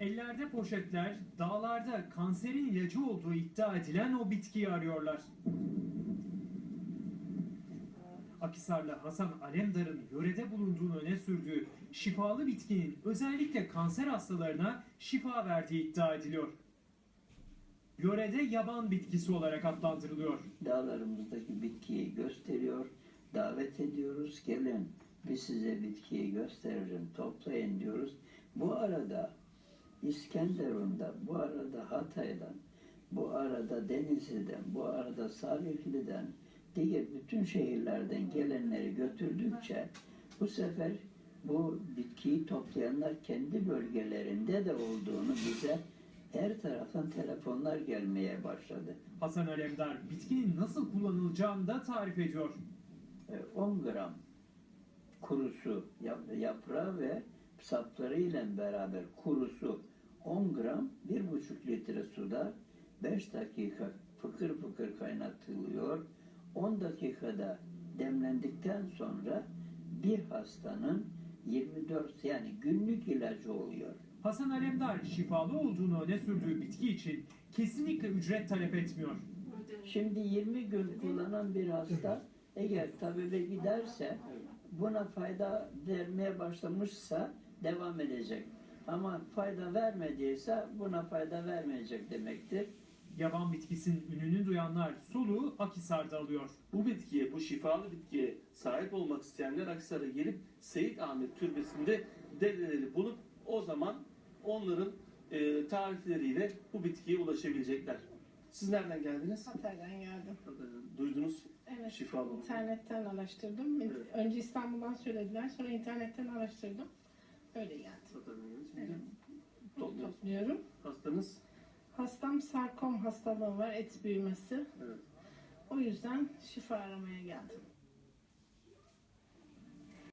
Ellerde poşetler, dağlarda kanserin ilacı olduğu iddia edilen o bitkiyi arıyorlar. Akisarlı Hasan Alemdar'ın yörede bulunduğunu öne sürdüğü şifalı bitkinin özellikle kanser hastalarına şifa verdiği iddia ediliyor. Yörede yaban bitkisi olarak adlandırılıyor. dağlarımızdaki bitkiyi gösteriyor, davet ediyoruz. Gelin biz size bitkiyi gösteririm, toplayın diyoruz. Bu arada İskenderun'da, bu arada Hatay'dan, bu arada Denizli'den, bu arada Salihli'den, diğer bütün şehirlerden gelenleri götürdükçe bu sefer bu bitkiyi toplayanlar kendi bölgelerinde de olduğunu bize her taraftan telefonlar gelmeye başladı. Hasan Alemdar bitkinin nasıl kullanılacağını da tarif ediyor. E, 10 gram kurusu yap- yaprağı ve saplarıyla beraber kurusu 10 gram 1,5 litre suda 5 dakika fıkır fıkır kaynatılıyor. 10 dakikada demlendikten sonra bir hastanın 24 yani günlük ilacı oluyor. Hasan Alemdar şifalı olduğunu öne sürdüğü bitki için kesinlikle ücret talep etmiyor. Şimdi 20 gün kullanan bir hasta eğer tabibe giderse buna fayda vermeye başlamışsa devam edecek. Ama fayda vermediyse buna fayda vermeyecek demektir. Yaban bitkisinin ününü duyanlar soluğu Akisar'da alıyor. Bu bitkiye, bu şifalı bitkiye sahip olmak isteyenler Aksaray'a gelip Seyit Ahmet Türbesi'nde dedeleri bulup o zaman onların e, tarifleriyle bu bitkiye ulaşabilecekler. Siz nereden geldiniz? Hatay'dan geldim. Duydunuz Evet. şifalı. İnternetten araştırdım. Evet. Önce İstanbul'dan söylediler. Sonra internetten araştırdım. Öyle. Evet. Topluyoruz. Topluyorum. Hastanız Hastam sarkom hastalığı var. Et büyümesi. Evet. O yüzden şifa aramaya geldim.